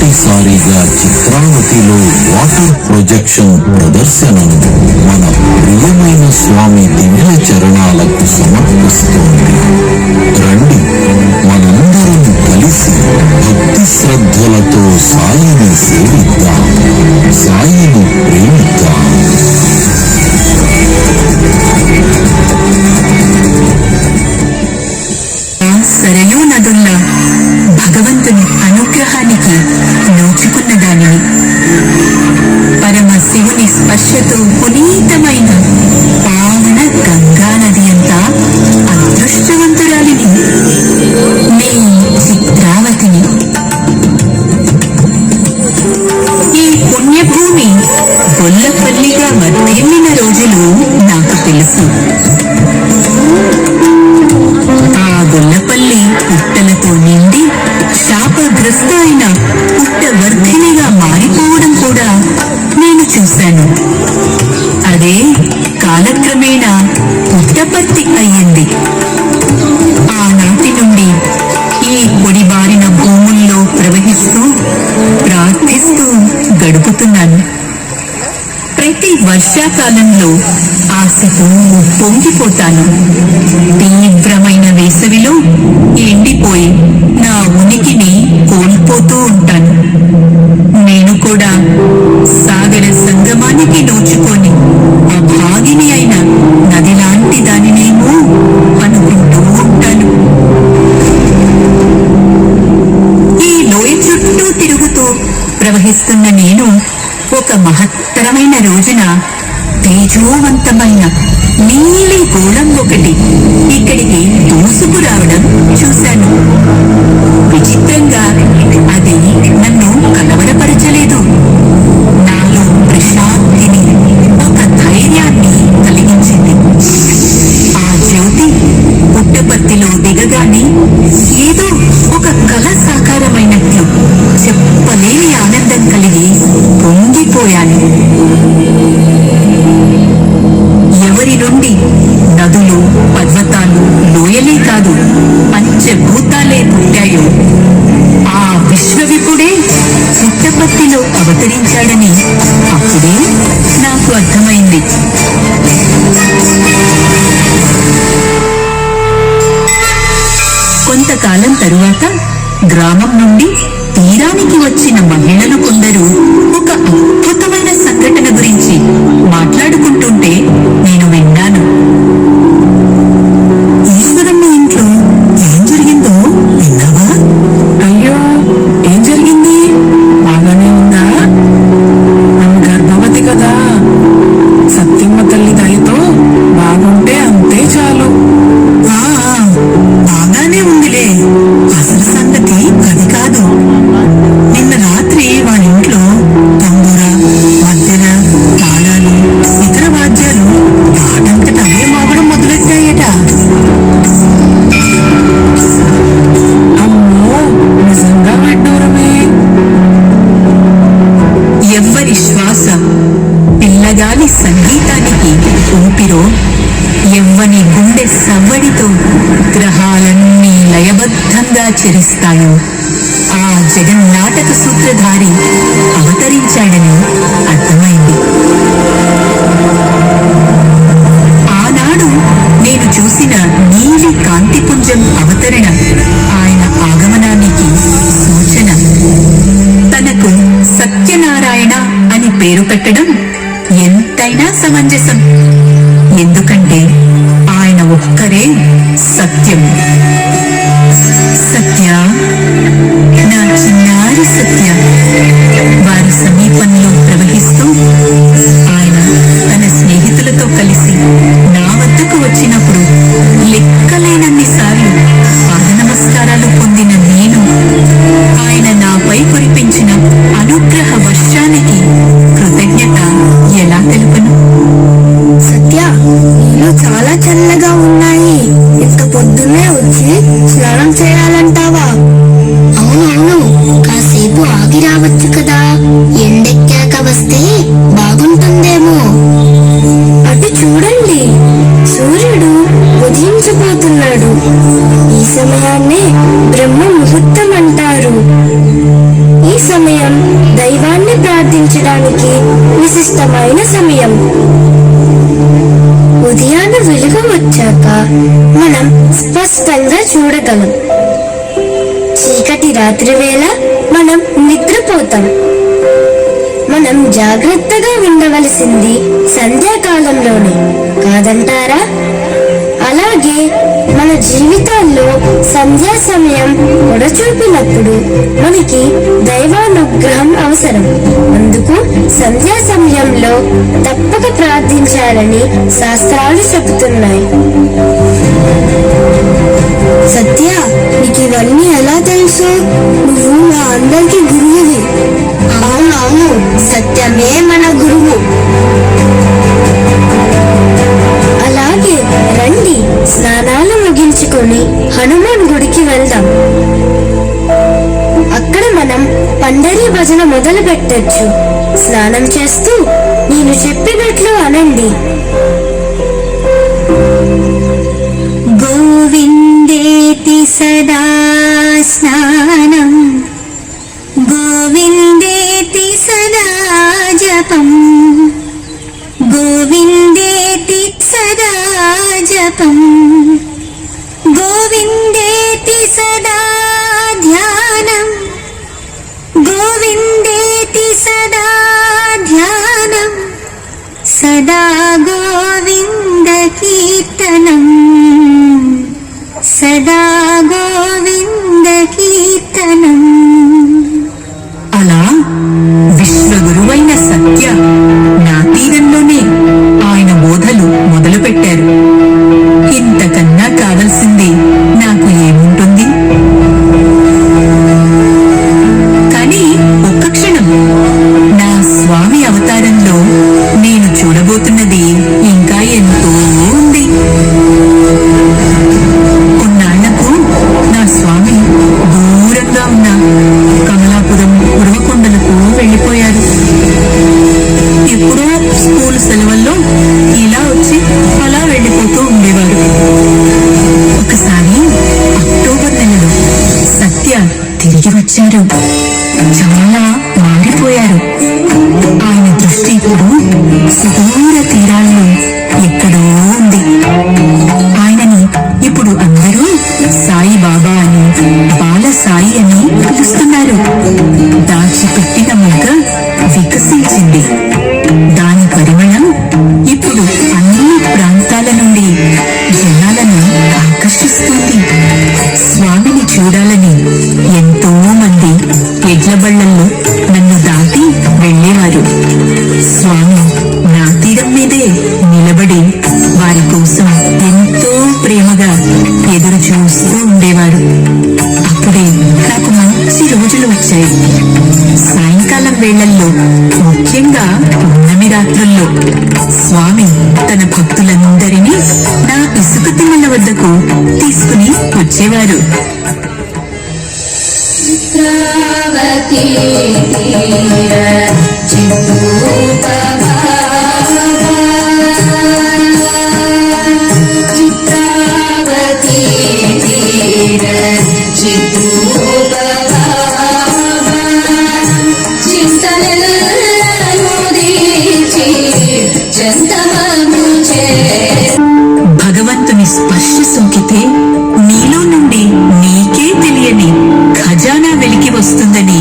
మొదటిసారిగా చిత్రావతిలో water projection ప్రదర్శన మన ప్రియమైన స్వామి దివ్య చరణాలకు సమర్పిస్తోంది. రండి మనందరం కలిసి భక్తి శ్రద్ధలతో సాయిని సేవిద్దాం. సాయిని 我的。వర్షాకాలంలో ఆశతో పొంగిపోతాను. తీవ్రమైన వేసవిలో ఎండిపోయి yani. చరిస్తాయో ఆ జగన్ నాటక సూత్రధారి అవతరించాడని అర్థమైంది. ఆనాడు నేను చూసిన నీలి కాంతిపుంజం అవతరణ ఆయన ఆగమనానికి సూచన. తనకు సత్యనారాయణ అని పేరు పెట్టడం ఎంతైనా సమంజసం. ఎందుకంటే ఆయన ఒక్కరే సత్యం. విశిష్టమైన సమయం. ఉదయాన వెలుగు వచ్చాక మనం స్పష్టంగా చూడగలం. చీకటి రాత్రి వేళ మనం నిద్రపోతాం. మనం జాగ్రత్తగా ఉండవలసింది సంధ్యాకాలంలోనే. కాదంటారా? అలాగే మన జీవితాల్లో సంధ్యా సమయం పొడచూపినప్పుడు మనకి దైవానుగ్రహం అవసరం. అందుకు సంధ్యా సమయంలో తప్పక ప్రార్థించాలని శాస్త్రాలు చెబుతున్నాయి. సత్య నీకు ఇవన్నీ ఎలా తెలుసు? నువ్వు మా అందరికి గురువువి. అవునవును సత్యమే మన రండి స్నానాలు ముగించుకొని హనుమాన్ గుడికి వెళ్దాం. అక్కడ మనం పండరి భజన మొదలు పెట్టచ్చు. స్నానం చేస్తూ నేను చెప్పినట్లు అనండి. గోవిందేతి సదా స్నా వచ్చేవారు చిత్రావతి bienvenido.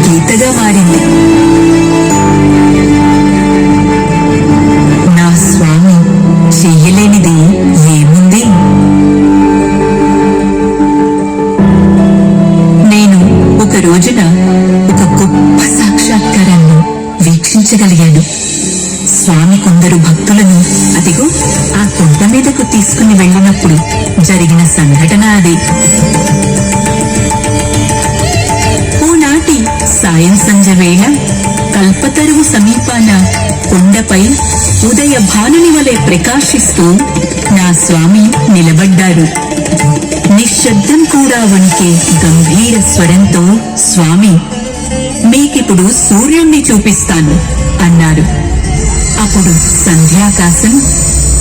గీతగా మారింది చెరువు సమీపాన కొండపై ఉదయ భానుని వలె ప్రకాశిస్తూ నా స్వామి నిలబడ్డారు. నిశ్శబ్దం కూడా వణికే గంభీర స్వరంతో స్వామి మీకిప్పుడు సూర్యుణ్ణి చూపిస్తాను అన్నారు. అప్పుడు సంధ్యాకాశం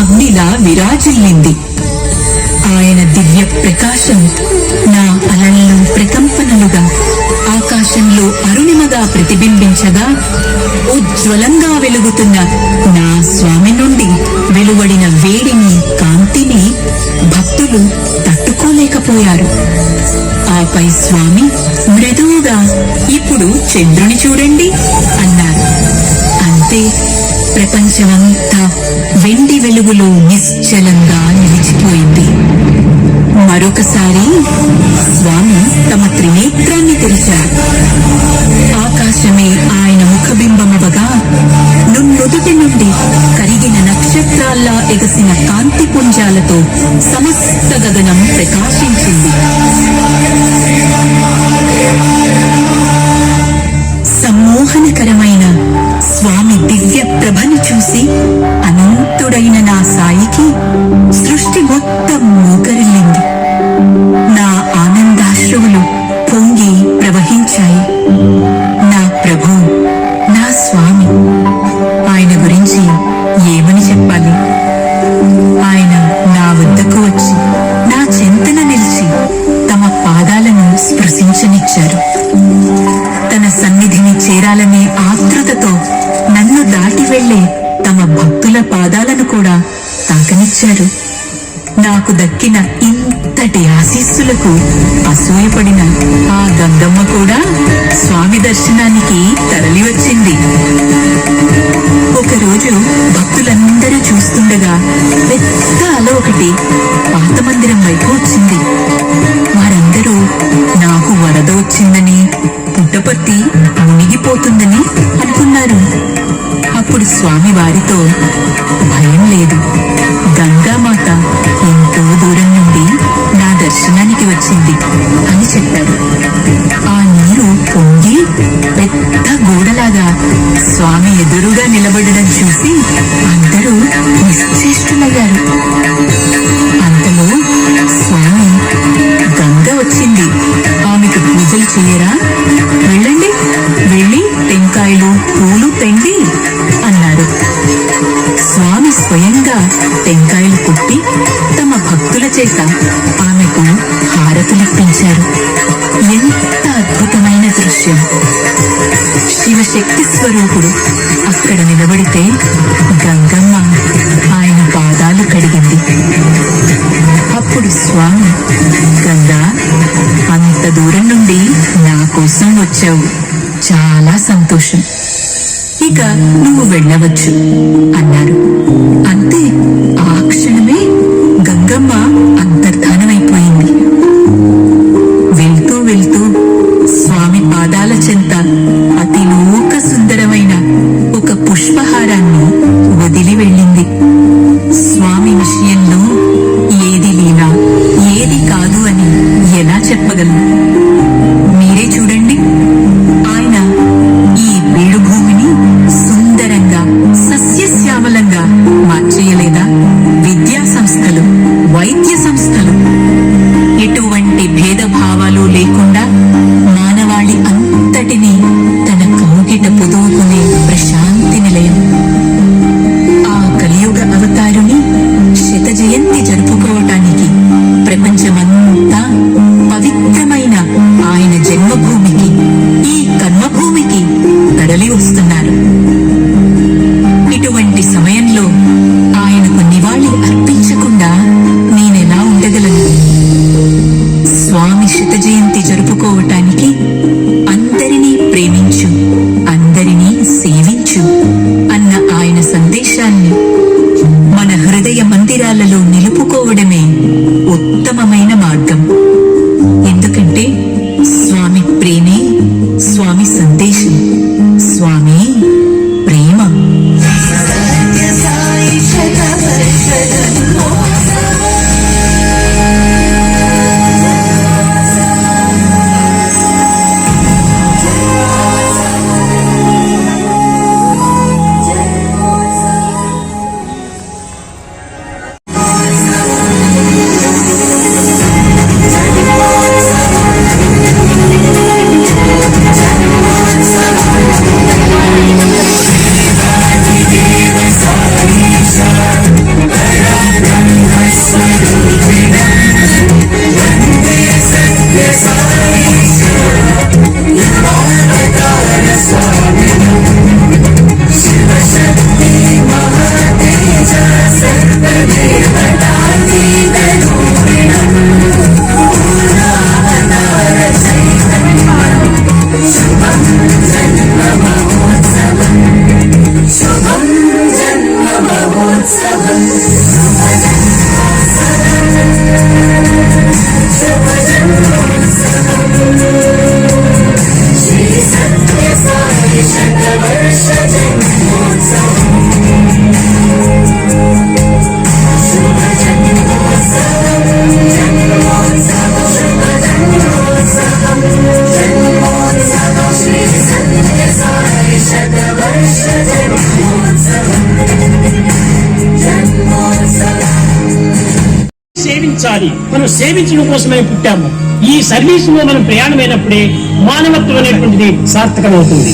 అగ్నిలా విరాజిల్లింది. ఆయన దివ్య ప్రకాశం నా అలల్లో ప్రకంపనలుగా ఆకాశంలో అరుణిమగా ప్రతిబింబించగా ఉజ్వలంగా వెలుగుతున్న నా స్వామి నుండి వెలువడిన వేడిని కాంతిని భక్తులు తట్టుకోలేకపోయారు. ఆపై స్వామి మృదువుగా ఇప్పుడు చంద్రుని చూడండి అన్నారు. అంతే ప్రపంచమంతా వెండి వెలుగులో నిశ్చలంగా Records. చేశారు. తన సన్నిధిని చేరాలనే ఆతృతతో నన్ను దాటి వెళ్ళే తమ భక్తుల పాదాలను కూడా తాకనిచ్చారు. నాకు దక్కిన ఇంతటి ఆశీస్సులకు అసూయపడిన ఆ గంగమ్మ కూడా స్వామి దర్శనానికి తరలివచ్చింది. ఒకరోజు భక్తులందరూ చూస్తుండగా పెద్ద అల ఒకటి పాత మందిరం వైపు వచ్చింది. వారందరూ నాకు వచ్చిందని పుట్టపర్తి మునిగిపోతుందని అనుకున్నారు. అప్పుడు స్వామి వారితో భయం లేదు. చేత ఆమెకు హారతులిప్పించారు ఎంత అద్భుతమైన దృశ్యం. శివశక్తి స్వరూపుడు అక్కడ నిలబడితే గంగమ్మ ఆయన పాదాలు కడిగింది. అప్పుడు స్వామి గంగా అంత దూరం నుండి నా కోసం వచ్చావు. చాలా సంతోషం. ఇక నువ్వు వెళ్ళవచ్చు అన్నారు. కాదు మనం సేవించడం కోసమే పుట్టాము. ఈ సర్వీస్లో మనం ప్రయాణమైనప్పుడే మానవత్వం అనేటువంటిది సార్థకమవుతుంది.